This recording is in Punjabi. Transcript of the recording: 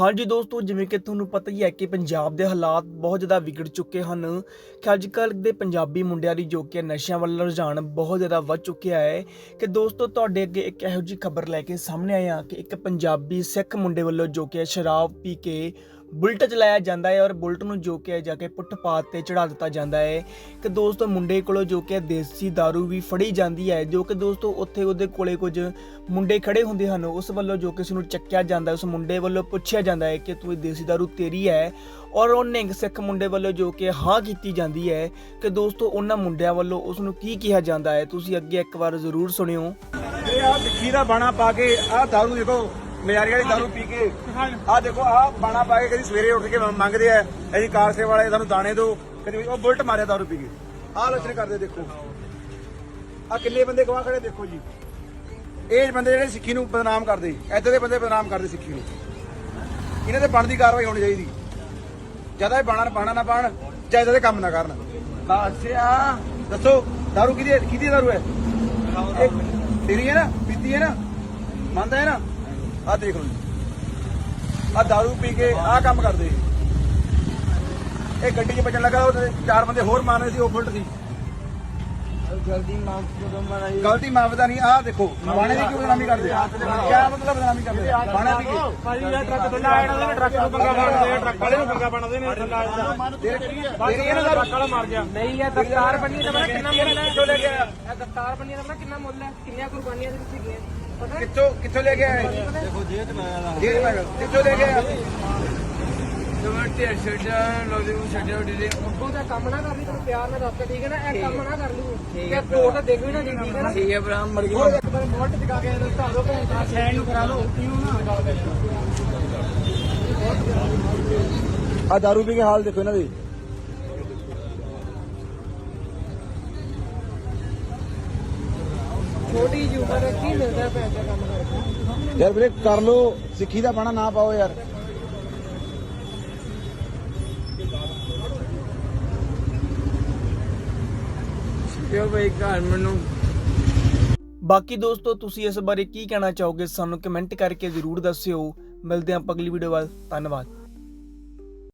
ਹਾਂਜੀ ਦੋਸਤੋ, ਜਿਵੇਂ ਕਿ ਤੁਹਾਨੂੰ ਪਤਾ ਹੀ ਹੈ ਕਿ ਪੰਜਾਬ ਦੇ ਹਾਲਾਤ ਬਹੁਤ ਜ਼ਿਆਦਾ ਵਿਗੜ ਚੁੱਕੇ ਹਨ। ਕਿ ਅੱਜ ਕੱਲ੍ਹ ਦੇ ਪੰਜਾਬੀ ਮੁੰਡਿਆਂ ਦੀ ਜੋ ਕਿ ਨਸ਼ਿਆਂ ਵੱਲ ਰੁਝਾਨ ਬਹੁਤ ਜ਼ਿਆਦਾ ਵੱਧ ਚੁੱਕਿਆ ਹੈ ਕਿ ਦੋਸਤੋ, ਤੁਹਾਡੇ ਅੱਗੇ ਇੱਕ ਇਹੋ ਜਿਹੀ ਖਬਰ ਲੈ ਕੇ ਸਾਹਮਣੇ ਆਇਆ ਕਿ ਇੱਕ ਪੰਜਾਬੀ ਸਿੱਖ ਮੁੰਡੇ ਵੱਲੋਂ ਜੋ ਕਿ ਸ਼ਰਾਬ ਪੀ ਕੇ ਬੁਲਟ ਚਲਾਇਆ ਜਾਂਦਾ ਹੈ ਔਰ ਬੁਲਟ ਨੂੰ ਜੋ ਕਿ ਜਾ ਕੇ ਫੁੱਟਪਾਥ ਤੇ ਚੜਾ ਦਿੱਤਾ ਜਾਂਦਾ ਹੈ ਕਿ ਦੋਸਤੋ ਮੁੰਡੇ ਕੋਲੋਂ ਜੋ ਕਿ ਦੇਸੀ दारू ਵੀ ਫੜੀ ਜਾਂਦੀ ਹੈ ਜੋ ਕਿ ਦੋਸਤੋ ਉੱਥੇ ਉਹਦੇ ਕੋਲੇ ਕੁਝ ਮੁੰਡੇ ਖੜੇ ਹੁੰਦੇ ਹਨ ਉਸ ਵੱਲੋਂ ਜੋ ਕਿ ਉਸ ਨੂੰ ਚੱਕਿਆ ਜਾਂਦਾ ਹੈ, ਉਸ ਮੁੰਡੇ ਵੱਲੋਂ ਪੁੱਛਿਆ ਜਾਂਦਾ ਹੈ ਕਿ ਤੂੰ ਇਹ ਦੇਸੀ दारू ਤੇਰੀ ਹੈ ਔਰ ਉਹ ਨਿੰਗ ਸਿੱਖ ਮੁੰਡੇ ਵੱਲੋਂ ਜੋ ਕਿ ਹਾਂ ਕੀਤੀ ਜਾਂਦੀ ਹੈ ਕਿ ਦੋਸਤੋ ਉਹਨਾਂ ਮੁੰਡਿਆਂ ਵੱਲੋਂ ਉਸ ਨੂੰ ਕੀ ਕਿਹਾ ਜਾਂਦਾ ਹੈ ਤੁਸੀਂ ਅੱਗੇ ਇੱਕ ਵਾਰ ਜ਼ਰੂਰ ਸੁਣਿਓ ਇਹ ਆ ਵਿੱਕੀ ਦਾ ਬਾਣਾ ਪਾ ਕੇ ਆ दारू ਦੇਖੋ ਨਜ਼ਾਰੀ ਵਾਲੀ ਦਾਰੂ ਪੀ ਕੇ। ਆ ਦੇਖੋ ਆ ਬਾਣਾ ਪਾ ਕੇ ਕਦੀ ਸਵੇਰੇ ਉੱਠ ਕੇ ਮੰਗਦੇ ਆ ਅਸੀਂ ਕਾਰ ਸੇਵਾ ਵਾਲੇ ਸਾਨੂੰ ਦਾਣੇ ਦਿਓ। ਕਦੀ ਉਹ ਬੁਲਟ ਮਾਰਿਆ ਦਾਰੂ ਪੀ ਕੇ। ਆਹ ਲੱਛਣ ਕਰਦੇ ਦੇਖੋ। ਆ ਕਿੰਨੇ ਬੰਦੇ ਗਵਾਹ ਖੜੇ ਦੇਖੋ ਜੀ। ਇਹ ਬੰਦੇ ਜਿਹੜੇ ਸਿੱਖੀ ਨੂੰ ਬਦਨਾਮ ਕਰਦੇ। ਐਦਾਂ ਦੇ ਬੰਦੇ ਬਦਨਾਮ ਕਰਦੇ ਸਿੱਖੀ ਨੂੰ। ਇਹਨਾਂ ਤੇ ਬਣਦੀ ਕਾਰਵਾਈ ਹੋਣੀ ਚਾਹੀਦੀ। ਜਦਾ ਇਹ ਬਾਣਾ ਬਾਣਾ ਨਾ ਪਾਣ ਜਾਂ ਦੇ ਕੰਮ ਨਾ ਕਰਨ। ਦੱਸਿਆ ਦੱਸੋ, ਦਾਰੂ ਕਿਹਦੀ ਕਿਹਦੀ ਦਾਰੂ ਹੈ? ਤੇਰੀ ਹੈ ਨਾ, ਪੀਤੀ ਹੈ ਨਾ? ਮੰਨਦਾ ਹੈ ਨਾ? ਆ ਦੇਖ ਲਓ ਜੀ। ਆ दारू ਪੀ ਕੇ ਆ ਕੰਮ ਕਰਦੇ ਇਹ। ਗੱਡੀ 'ਚ ਬਚਣ ਲੱਗਾ, ਉਹਦੇ ਚਾਰ ਬੰਦੇ ਹੋਰ ਮਾਰਨੇ ਸੀ, ਉਹ ਫੁੱਟ ਸੀ ਜਲਦੀ ਮਾਫ ਕਰੋ ਮਹਾਰਾਜ ਗਲਤੀ ਮਾਫਦਾ ਨਹੀਂ ਆ ਦੇਖੋ ਬਾਣੇ ਦੀ ਕਿਉਂ ਬਦਨਾਮੀ ਕਰਦੇ ਕਿਆ ਮਤਲਬ ਬਦਨਾਮੀ ਕਰਦੇ ਬਾਣਾ ਪੀ ਕੇ? ਭਾਜੀ ਇਹ ਟਰੱਕ ਥੱਲੇ ਆ ਇਹਨਾਂ ਦੇ ਟਰੱਕ ਨੂੰ ਪੰਗਾ ਬਣਦੇ ਆ ਟਰੱਕ ਵਾਲੇ ਨੂੰ ਪੰਗਾ ਬਣਦੇ ਨੇ ਥੱਲੇ ਆ ਜਾਂਦਾ ਤੇਰੀ ਇਹਨਾਂ ਦਾ ਟਰੱਕ ਵਾਲਾ ਮਾਰ ਗਿਆ। ਨਹੀਂ ਇਹ ਦਸਤਾਰ ਬੰਨੀ ਦਾ ਕਿੰਨਾ ਮੁੱਲ ਹੈ? ਲੈ ਗਿਆ ਇਹ ਦਸਤਾਰ ਬੰਨੀ ਦਾ ਕਿੰਨਾ ਮੁੱਲ ਹੈ? ਕਿੰਨੀਆਂ ਕੁਰਬਾਨੀਆਂ ਦੇ ਵਿੱਚ ਗਈਆਂ ਪਤਾ? ਕਿੱਥੋਂ ਕਿੱਥੋਂ ਲੈ ਕੇ ਆਏ ਦੇਖੋ ਜੇਬ ਚ ਕਿੱਥੋਂ ਲੈ ਕੇ ਆਏ ਜਮਰਤੀ ਛੱਡਿਆ ਲੋਦੀ ਨੂੰ ਛੱਡਿਆ ਡੀਲੇ ਅੱਗੋਂ ਦਾ ਕੰਮ ਨਾ ਕਰ ਲਈ ਤੈਨੂੰ ਪਿਆਰ ਨਾਲ ਦੱਸ ਠੀਕ ਹੈ ਨਾ ਇਹ ਕੰਮ ਨਾ ਕਰ ਲਈ ਕਿ ਦੋ ਤਾਂ ਦੇਖ ਵੀ ਨਾ ਜੀ ਠੀਕ ਹੈ ਨਾ। ਠੀਕ ਹੈ ਬ੍ਰਾਹਮ ਮਰ ਗਿਆ ਇੱਕ ਵਾਰ ਮੋਲਟ ਚਕਾ ਕੇ ਇਹਨੂੰ ਧਾਰੋ ਭੈਣ ਦਾ ਸੈਨ ਨੂੰ ਕਰਾ ਲਓ ਕਿਉਂ ਨਾ ਆ दारू ਪੀ ਕੇ ਹਾਲ ਦੇਖੋ ਇਹਨਾਂ ਦੇ। ਛੋਟੀ ਜਿਹੀ ਉਮਰ ਕੀ ਮਿਲਦਾ ਦਾ ਕੰਮ ਕਰਕੇ? ਯਾਰ ਵੀਰੇ ਕਰ ਲੋ ਸਿੱਖੀ ਦਾ ਬਾਣਾ ਨਾ ਪਾਓ ਯਾਰ। ਪਿਓ ਬਈ ਘਰ ਮੈਨੂੰ। ਬਾਕੀ ਦੋਸਤੋ, ਤੁਸੀਂ ਇਸ ਬਾਰੇ ਕੀ ਕਹਿਣਾ ਚਾਹੋਗੇ ਸਾਨੂੰ ਕਮੈਂਟ ਕਰਕੇ ਜ਼ਰੂਰ ਦੱਸਿਓ। ਮਿਲਦੇ ਹਾਂ ਅਗਲੀ ਵੀਡੀਓ ਵੱਲ। ਧੰਨਵਾਦ।